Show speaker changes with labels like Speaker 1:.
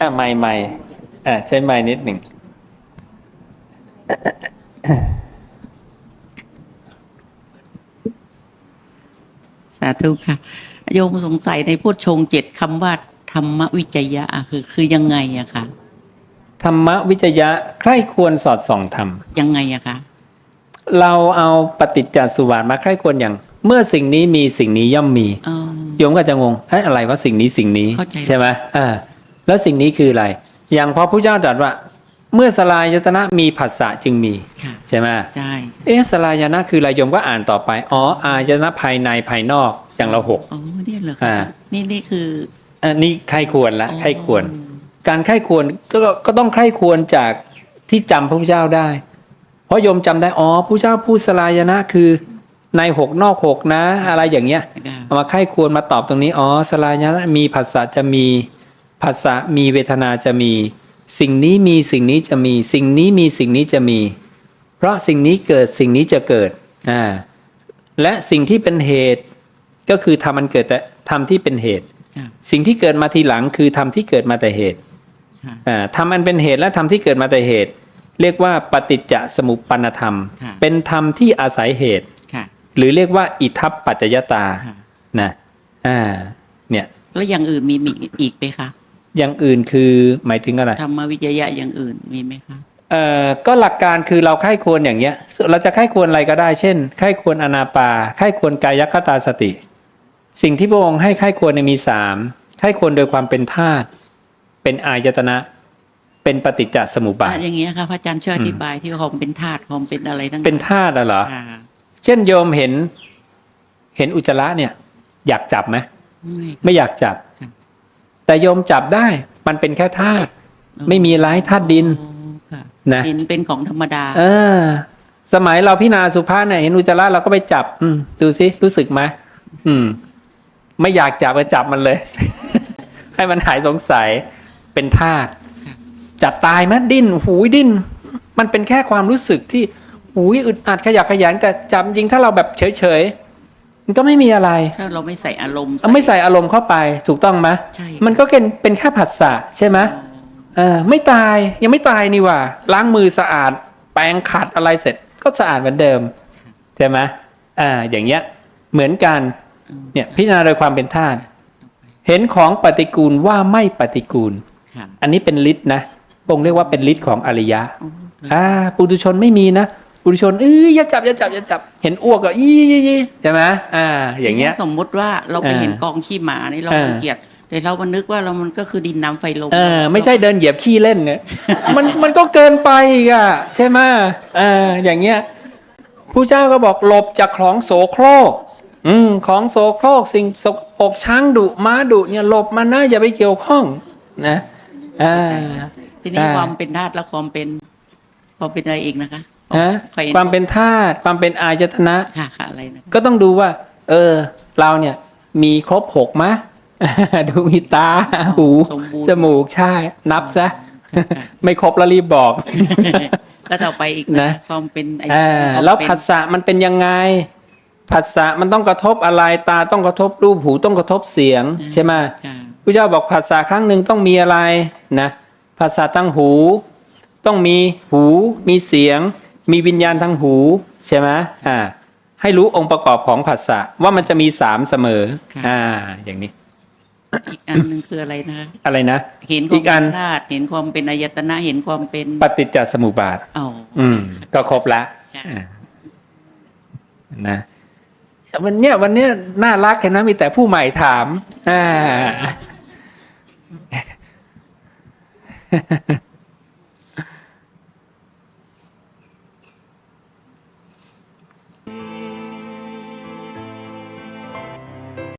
Speaker 1: อะไม่ไม่อะใช้ไม่นิดหนึ่ง
Speaker 2: สาธุค่ะ โยมสงสัยในพุทธชงเจ็ดคำว่า ธรรมวิจยะอะคือ คือยังไงอะคะ
Speaker 1: ธรรมวิจยะใคร่ควรสอดส่องธรรม
Speaker 2: ยังไงอะคะ
Speaker 1: เราเอาปฏิจจสุบาทมาใคร่ควรอย่าง เมื่อสิ่งนี้มีสิ่งนี้ย่อมมี
Speaker 2: เออ
Speaker 1: โยมก็จะงงเอ้ยอะไรว่าสิ่งนี้สิ่งนี้
Speaker 2: เข้าใจ
Speaker 1: ใช่ไหมอ่า แล้วสิ่งนี้คืออะไร อย่างพอพระเจ้าตรัสว่า เมื่อสลายตนะมีผัสสะจึงมี
Speaker 2: ค่ะ
Speaker 1: ใช่ไหม
Speaker 2: ใช่
Speaker 1: เอ๊ะสลายนะคืออะไรโยมก็อ่านต่อไปอ๋ออายนะภายในภายนอกอย่างเราหก
Speaker 2: อ๋อเนี่ยเหรอ
Speaker 1: อ่า
Speaker 2: คะนี่นี่คือ
Speaker 1: อันนี้ใครควรละ
Speaker 2: อ๋อ
Speaker 1: ใครควร การใครควรก็ก็ต้องใครควรจากที่จำพระพุทธเจ้าได้ เพราะโยมจำได้อ๋อพระพุทธเจ้าพูดสลายนะคือในหกนอกหกนะ อะไรอย่างเงี้ย
Speaker 2: ค่ะ
Speaker 1: เอามาใครควรมาตอบตรงนี้อ๋อสลายนะมีภาษาจะมี ภาษามีเวทนาจะมี สิ่งนี้มีสิ่งนี้จะมี สิ่งนี้มีสิ่งนี้จะมี เพราะสิ่งนี้เกิดสิ่งนี้จะเกิดอ่าและสิ่งที่เป็นเหตุก็คือทำมันเกิดแต่ทำที่เป็นเหตุ
Speaker 2: ค่ะ
Speaker 1: สิ่งที่เกิดมาทีหลังคือทำที่เกิดมาแต่เหตุ
Speaker 2: ค่ะ
Speaker 1: อ่าทำอันเป็นเหตุและทำที่เกิดมาแต่เหตุ เรียกว่าปฏิจจสมุปปนธรรม
Speaker 2: ค่ะ
Speaker 1: เป็นธรรมที่อาศัยเหตุ
Speaker 2: ค่ะ
Speaker 1: หรือเรียกว่าอิทัปปัจจยตา
Speaker 2: ค่ะ
Speaker 1: นะอ่าเนี่ย
Speaker 2: แล้วอย่างอื่นมีมีอีกไหมคะ
Speaker 1: อย่างอื่นคือหมายถึงอะไร
Speaker 2: ธรรมวิจยะอย่างอื่นมีไหมคะ
Speaker 1: เอ่อก็หลักการคือเราไข้ควรอย่างเงี้ย เราจะไข้ควรอะไรก็ได้ เช่นไข้ควรอนาปาไข้ควรกายคตาสติ สิ่งที่พระองค์ให้ไข้ควรเนี่ยมีสามไข้ควรโดยความเป็นธาตุเป็นอายตนะเป็นปฏิจจสมุปบาท
Speaker 2: อะอย่างเงี้ยค่ะพระอาจารย์ช่วยอธิบายที่ความเป็นธาตุความเป็นอะไรทั้ง
Speaker 1: เป็นธาตุอะเหรอ
Speaker 2: ค่ะ
Speaker 1: เช่นโยมเห็น เห็นอุจจาระเนี่ย อยากจับไหม
Speaker 2: ไม่
Speaker 1: ไม่อยากจับ
Speaker 2: ครับ
Speaker 1: แต่โยมจับได้มันเป็นแค่ธาตุไม่มีร้ายธาตุดิน
Speaker 2: อ๋อค่ะ
Speaker 1: นะ
Speaker 2: เห็นเป็นของธรรมดา
Speaker 1: เออ สมัยเราพิจารณาสุภาษเนี่ยเห็นอุจจาระเราก็ไปจับ อืมดูสิรู้สึกไหมอืม ไม่อยากจับก็จับมันเลย ให้มันหายสงสัยเป็นธาตุ
Speaker 2: ครับ
Speaker 1: จับตายไหมดิ้นหูยดิ้น มันเป็นแค่ความรู้สึกที่หูยอึดอัดขยักขยันแต่จับจริงถ้าเราแบบเฉยๆ มันก็ไม่มีอะไร
Speaker 2: ถ้าเราไม่ใส่อารมณ์
Speaker 1: เอาไม่ใส่อารมณ์เข้าไปถูกต้องไหม
Speaker 2: ใช่
Speaker 1: มันก็เป็นเป็นแค่ผัสสะใช่ไหมเออไม่ตายยังไม่ตายนี่หว่า ล้างมือสะอาด แปรงขัดอะไรเสร็จ ก็สะอาดเหมือนเดิมใช่ไหมอ่า อย่างเงี้ยเหมือนกันเนี่ยพิจารณาโดยความเป็นธาตุเห็นของปฏิกูลว่าไม่ปฏิกูล
Speaker 2: ค่ะ
Speaker 1: อันนี้เป็นฤทธิ์นะพงเรียกว่าเป็นฤทธิ์ของอริยะ
Speaker 2: อ๋อ
Speaker 1: อ่าปุถุชนไม่มีนะ ปุถุชนเอ้ยอย่าจับอย่าจับอย่าจับ เห็นอ้วกก็อี้อี้อี้ใช่ไหมอ่า อย่างเงี้ย
Speaker 2: สมมุติว่าเราไป
Speaker 1: เออ
Speaker 2: เห็นกองขี้หมานี่เรา
Speaker 1: เออ
Speaker 2: รังเกียจแต่เรามันนึกว่าเรามันก็คือดินน้ำไฟลม
Speaker 1: เออไม่ใช่เดินเหยียบขี้เล่นเนี่ยมันมันก็เกินไปอีกอะใช่ไหมเอออย่างเงี้ยผู้เจ้าก็บอกหลบจากของโสโครกอืมของโสโครกสิ่งสกปรกช้างดุม้าดุเนี่ยหลบมันนะอย่าไปเกี่ยวข้อง นะอ่า
Speaker 2: ทีนี้
Speaker 1: อ่า
Speaker 2: ความเป็นธาตุและความเป็นความเป็นอะไรอีกนะคะ
Speaker 1: ฮะ
Speaker 2: ใคร
Speaker 1: ความเป็นธาตุความเป็นอายตนะ
Speaker 2: ค่ะค่ะอะไรนะ
Speaker 1: ก็ต้องดูว่า เออ เราเนี่ยมีครบหกมะดูมีตาหู
Speaker 2: สมบูรณ์
Speaker 1: จมูกใช่ นับซะ
Speaker 2: ค่ะ
Speaker 1: ไม่ครบแล้วรีบบอก
Speaker 2: แล้วต่อไปอีก
Speaker 1: นะ
Speaker 2: ความเป็นไอ้
Speaker 1: อ่า
Speaker 2: ความ
Speaker 1: แล้ว
Speaker 2: เป็น
Speaker 1: ผัสสะมันเป็นยังไงผัสสะมันต้องกระทบอะไรตาต้องกระทบรูปหูต้องกระทบเสียง ใช่ไหม
Speaker 2: ค่ะ
Speaker 1: พระเจ้าบอกผัสสะครั้งหนึ่งต้องมีอะไรนะผัสสะทางหู ต้องมีหูมีเสียง มีวิญญาณทางหูใช่ไหมอ่า ให้รู้องค์ประกอบของผัสสะว่ามันจะมีสามเสมอ อ่า อย่างนี้
Speaker 2: อีกอันหนึ่งคืออะไรนะคะ
Speaker 1: อะไรนะ
Speaker 2: เห็นค
Speaker 1: อี
Speaker 2: วาม
Speaker 1: กอั
Speaker 2: เป็นนธาตุเห็นความเป็นอายตนะเห็นความเป็น
Speaker 1: ปฏิจจสมุปบาท
Speaker 2: อ๋อ
Speaker 1: อืม ก็ครบละ
Speaker 2: ค่ะ
Speaker 1: อ่านะวันเนี้ยวันเนี้ยน่ารักเห็นไหมมีแต่ผู้ใหม่ถามอ่า